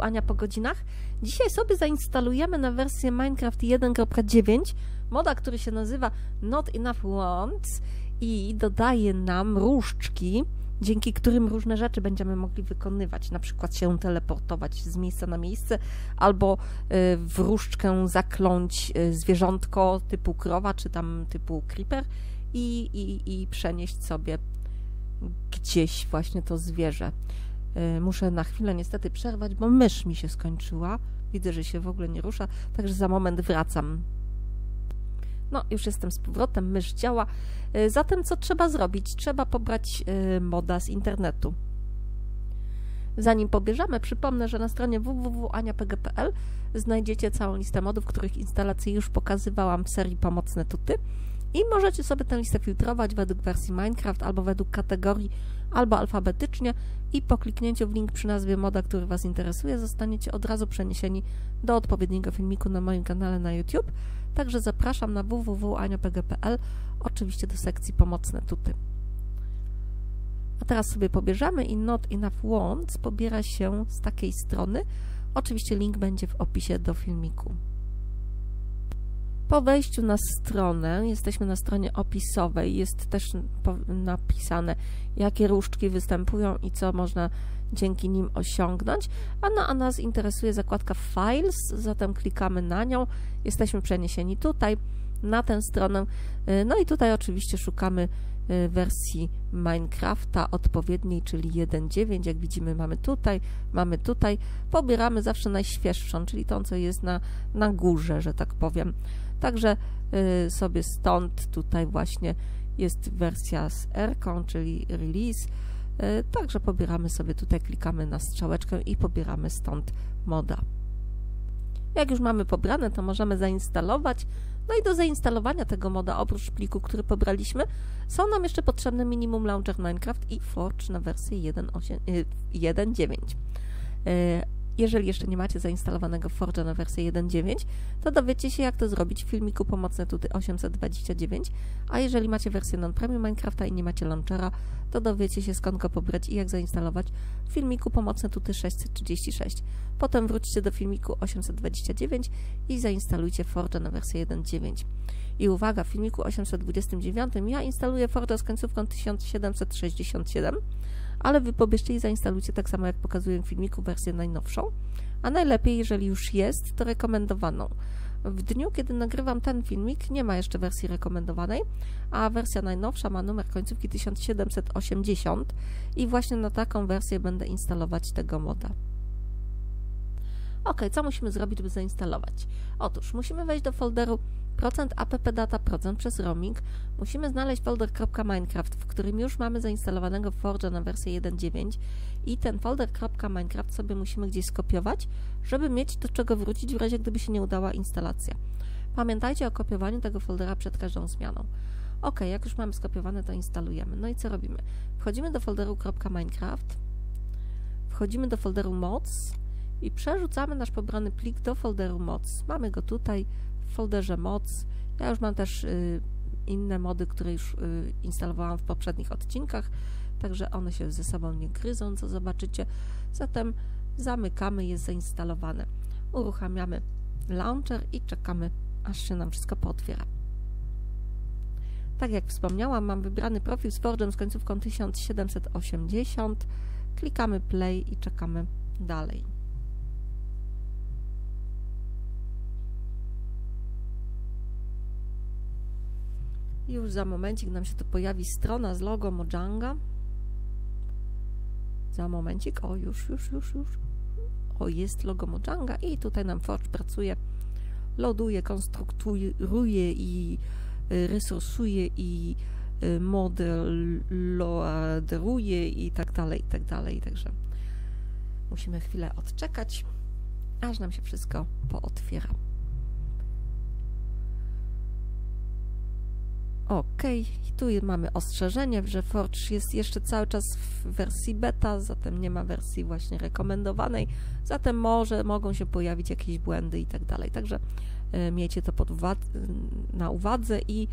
Ania po godzinach. Dzisiaj sobie zainstalujemy na wersję Minecraft 1.9 moda, który się nazywa Not Enough Wands i dodaje nam różdżki, dzięki którym różne rzeczy będziemy mogli wykonywać, na przykład się teleportować z miejsca na miejsce, albo y, w różdżkę zakląć y, zwierzątko typu krowa, czy tam typu creeper i, i, i przenieść sobie gdzieś właśnie to zwierzę. Y, muszę na chwilę niestety przerwać, bo mysz mi się skończyła. Widzę, że się w ogóle nie rusza, także za moment wracam. No, już jestem z powrotem, mysz działa. Zatem co trzeba zrobić? Trzeba pobrać moda z internetu. Zanim pobierzemy, przypomnę, że na stronie www.aniapg.pl znajdziecie całą listę modów, których instalację już pokazywałam w serii Pomocne Tuty i możecie sobie tę listę filtrować według wersji Minecraft albo według kategorii, albo alfabetycznie i po kliknięciu w link przy nazwie moda, który Was interesuje, zostaniecie od razu przeniesieni do odpowiedniego filmiku na moim kanale na YouTube. Także zapraszam na www.aniapg.pl, oczywiście do sekcji Pomocne Tuty. A teraz sobie pobierzemy i Not Enough Wands pobiera się z takiej strony. Oczywiście link będzie w opisie do filmiku. Po wejściu na stronę, jesteśmy na stronie opisowej, jest też napisane, jakie różdżki występują i co można dzięki nim osiągnąć. A, no, a nas interesuje zakładka Files, zatem klikamy na nią, jesteśmy przeniesieni tutaj, na tę stronę. No i tutaj oczywiście szukamy y, wersji Minecrafta odpowiedniej, czyli 1.9. Jak widzimy, mamy tutaj, mamy tutaj. Pobieramy zawsze najświeższą, czyli tą, co jest na, na górze, że tak powiem. Także y, sobie stąd tutaj właśnie jest wersja z R, czyli release. Y, także pobieramy sobie tutaj, klikamy na strzałeczkę i pobieramy stąd moda. Jak już mamy pobrane, to możemy zainstalować. No i do zainstalowania tego moda, oprócz pliku, który pobraliśmy, są nam jeszcze potrzebne minimum launcher Minecraft i Forge na wersję 1.9. Jeżeli jeszcze nie macie zainstalowanego Forge'a na wersję 1.9, to dowiecie się, jak to zrobić w filmiku pomocne tutaj 829, a jeżeli macie wersję non-premium Minecrafta i nie macie launchera, to dowiecie się, skąd go pobrać i jak zainstalować w filmiku pomocne tuty 636. Potem wróćcie do filmiku 829 i zainstalujcie Forge'a na wersję 1.9. I uwaga, w filmiku 829 ja instaluję Forge'a z końcówką 1767, ale wy pobierzcie i zainstalujcie tak samo jak pokazuję w filmiku wersję najnowszą, a najlepiej, jeżeli już jest, to rekomendowaną. W dniu, kiedy nagrywam ten filmik, nie ma jeszcze wersji rekomendowanej, a wersja najnowsza ma numer końcówki 1780 i właśnie na taką wersję będę instalować tego moda. Ok, co musimy zrobić, by zainstalować? Otóż musimy wejść do folderu procent appdata procent przez roaming, musimy znaleźć folder .minecraft, w którym już mamy zainstalowanego Forge'a na wersję 1.9 i ten folder .minecraft sobie musimy gdzieś skopiować, żeby mieć do czego wrócić w razie gdyby się nie udała instalacja. Pamiętajcie o kopiowaniu tego foldera przed każdą zmianą. Ok, jak już mamy skopiowane, to instalujemy. No i co robimy? Wchodzimy do folderu .minecraft, wchodzimy do folderu mods i przerzucamy nasz pobrany plik do folderu mods. Mamy go tutaj, folderze moc. Ja już mam też y, inne mody, które już y, instalowałam w poprzednich odcinkach, także one się ze sobą nie gryzą, co zobaczycie. Zatem zamykamy, jest zainstalowane. Uruchamiamy launcher i czekamy, aż się nam wszystko pootwiera. Tak jak wspomniałam, mam wybrany profil z Forge'em z końcówką 1780. Klikamy play i czekamy dalej. Już za momencik nam się to pojawi strona z logo Mojanga. Za momencik, o już, już, już, już. O, jest logo Mojanga i tutaj nam Forge pracuje, loduje, konstruuje i y, resursuje i y, modeluje i tak dalej, i tak dalej. Także musimy chwilę odczekać, aż nam się wszystko pootwiera. OK, tu mamy ostrzeżenie, że Forge jest jeszcze cały czas w wersji beta, zatem nie ma wersji właśnie rekomendowanej, zatem może mogą się pojawić jakieś błędy i tak dalej. Także miejcie to pod uwag na uwadze i,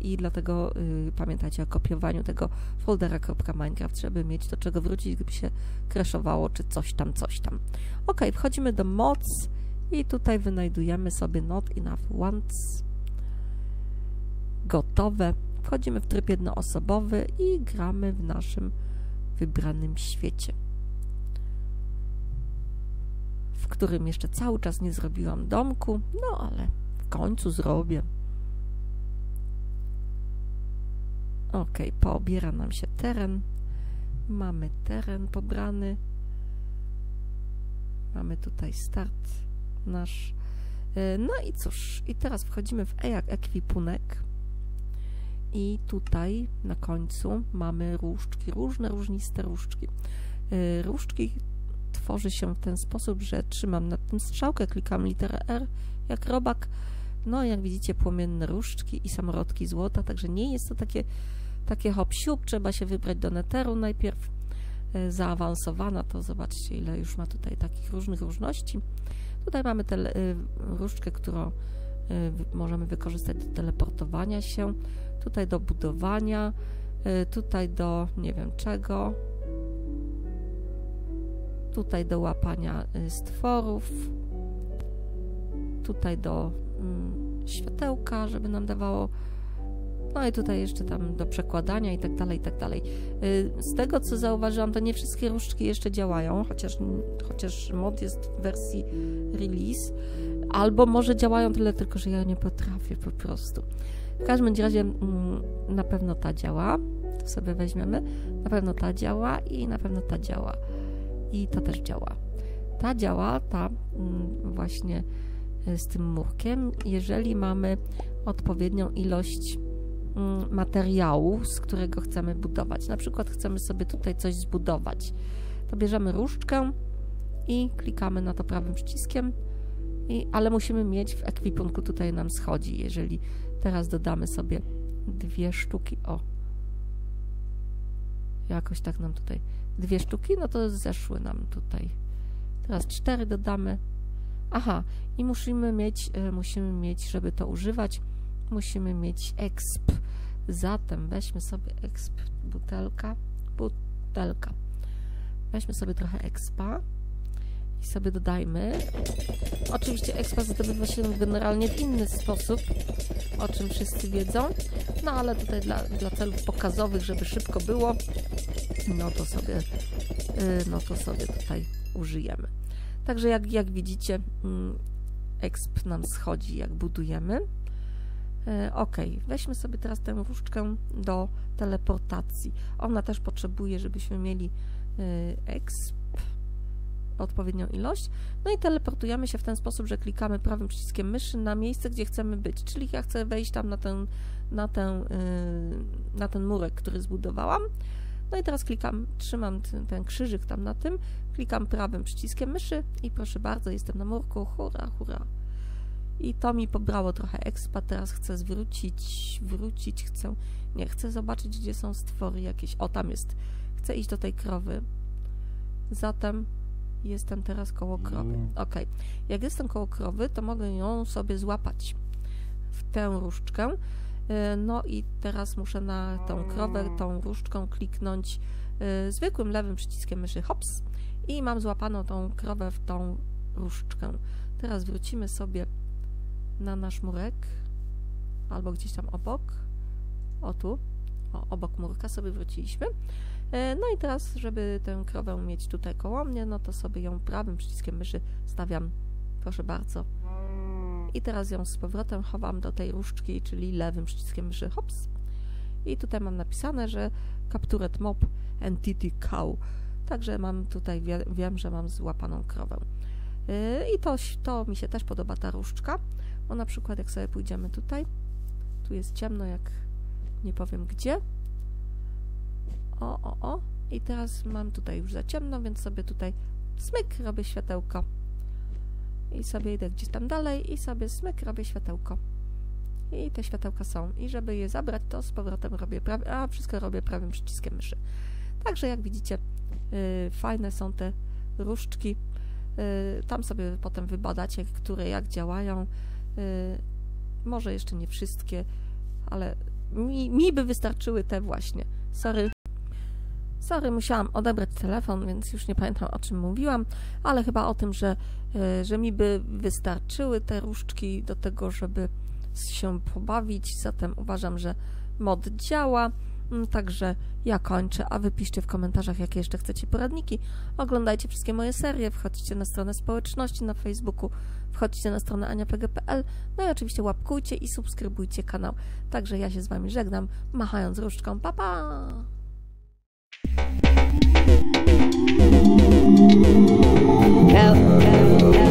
i dlatego pamiętajcie o kopiowaniu tego foldera .minecraft, żeby mieć do czego wrócić, gdyby się crashowało, czy coś tam, coś tam. Ok, wchodzimy do moc i tutaj wynajdujemy sobie not enough wants gotowe. Wchodzimy w tryb jednoosobowy i gramy w naszym wybranym świecie, w którym jeszcze cały czas nie zrobiłam domku, no ale w końcu zrobię. Ok, poobiera nam się teren. Mamy teren pobrany. Mamy tutaj start nasz. E, no i cóż, i teraz wchodzimy w E jak ekwipunek i tutaj na końcu mamy różdżki, różne różniste różdżki. Y, różdżki tworzy się w ten sposób, że trzymam nad tym strzałkę, klikam literę R jak robak, no jak widzicie płomienne różdżki i samorodki złota, także nie jest to takie, takie hop trzeba się wybrać do neteru najpierw, y, zaawansowana, to zobaczcie ile już ma tutaj takich różnych różności. Tutaj mamy tę y, różdżkę, którą możemy wykorzystać do teleportowania się tutaj do budowania, y, tutaj do nie wiem czego, tutaj do łapania y, stworów, tutaj do mm, światełka, żeby nam dawało no i tutaj jeszcze tam do przekładania i tak dalej, i tak dalej. Y, z tego, co zauważyłam, to nie wszystkie różdżki jeszcze działają, chociaż, chociaż mod jest w wersji release, albo może działają tyle tylko, że ja nie potrafię po prostu. W każdym razie mm, na pewno ta działa. To sobie weźmiemy. Na pewno ta działa i na pewno ta działa. I ta też działa. Ta działa, ta mm, właśnie e, z tym murkiem, jeżeli mamy odpowiednią ilość mm, materiału, z którego chcemy budować. Na przykład chcemy sobie tutaj coś zbudować. To bierzemy różdżkę i klikamy na to prawym przyciskiem, i, ale musimy mieć w ekwipunku, tutaj nam schodzi, jeżeli Teraz dodamy sobie dwie sztuki. O. Jakoś tak nam tutaj. Dwie sztuki, no to zeszły nam tutaj. Teraz cztery dodamy. Aha, i musimy mieć, e, musimy mieć, żeby to używać, musimy mieć exp. Zatem weźmy sobie exp, butelka, butelka. Weźmy sobie trochę expa i sobie dodajmy. Oczywiście expa zdobywa się generalnie w inny sposób, o czym wszyscy wiedzą, no ale tutaj dla, dla celów pokazowych, żeby szybko było, no to sobie, y, no to sobie tutaj użyjemy. Także jak, jak widzicie, mm, exp nam schodzi, jak budujemy. Y, ok, weźmy sobie teraz tę różdżkę do teleportacji. Ona też potrzebuje, żebyśmy mieli y, exp odpowiednią ilość. No i teleportujemy się w ten sposób, że klikamy prawym przyciskiem myszy na miejsce, gdzie chcemy być. Czyli ja chcę wejść tam na ten, na ten, yy, na ten murek, który zbudowałam. No i teraz klikam, trzymam ten, ten krzyżyk tam na tym, klikam prawym przyciskiem myszy i proszę bardzo, jestem na murku, hura, hura. I to mi pobrało trochę expa, teraz chcę zwrócić, wrócić, chcę, nie, chcę zobaczyć, gdzie są stwory jakieś, o tam jest, chcę iść do tej krowy, zatem Jestem teraz koło krowy. Mm. Ok. Jak jestem koło krowy, to mogę ją sobie złapać w tę różdżkę. Y, no i teraz muszę na tą krowę, tą różdżką kliknąć y, zwykłym lewym przyciskiem myszy hops i mam złapaną tą krowę w tą różdżkę. Teraz wrócimy sobie na nasz murek albo gdzieś tam obok. O tu, o, obok murka sobie wróciliśmy. E, no i teraz, żeby tę krowę mieć tutaj koło mnie, no to sobie ją prawym przyciskiem myszy stawiam, proszę bardzo. I teraz ją z powrotem chowam do tej różdżki, czyli lewym przyciskiem myszy, hops. I tutaj mam napisane, że Captured Mob Entity Cow. Także mam tutaj, wie, wiem, że mam złapaną krowę. E, I to, to mi się też podoba ta różdżka, bo na przykład jak sobie pójdziemy tutaj, tu jest ciemno, jak nie powiem gdzie, o, o, o. I teraz mam tutaj już za ciemno, więc sobie tutaj smyk robię światełko. I sobie idę gdzieś tam dalej i sobie smyk robię światełko. I te światełka są. I żeby je zabrać, to z powrotem robię prawie, a wszystko robię prawym przyciskiem myszy. Także jak widzicie, yy, fajne są te różdżki. Yy, tam sobie potem wybadacie, które jak działają. może jeszcze nie wszystkie, ale mi, mi by wystarczyły te właśnie. Sorry. Sorry, musiałam odebrać telefon, więc już nie pamiętam o czym mówiłam, ale chyba o tym, że, że mi by wystarczyły te różdżki do tego, żeby się pobawić. Zatem uważam, że mod działa. Mm, także ja kończę, a wy piszcie w komentarzach, jakie jeszcze chcecie poradniki. Oglądajcie wszystkie moje serie, wchodźcie na stronę społeczności na Facebooku, wchodźcie na stronę aniapg.pl, no i oczywiście łapkujcie i subskrybujcie kanał. Także ja się z wami żegnam, machając różdżką. Pa, pa! Help. go.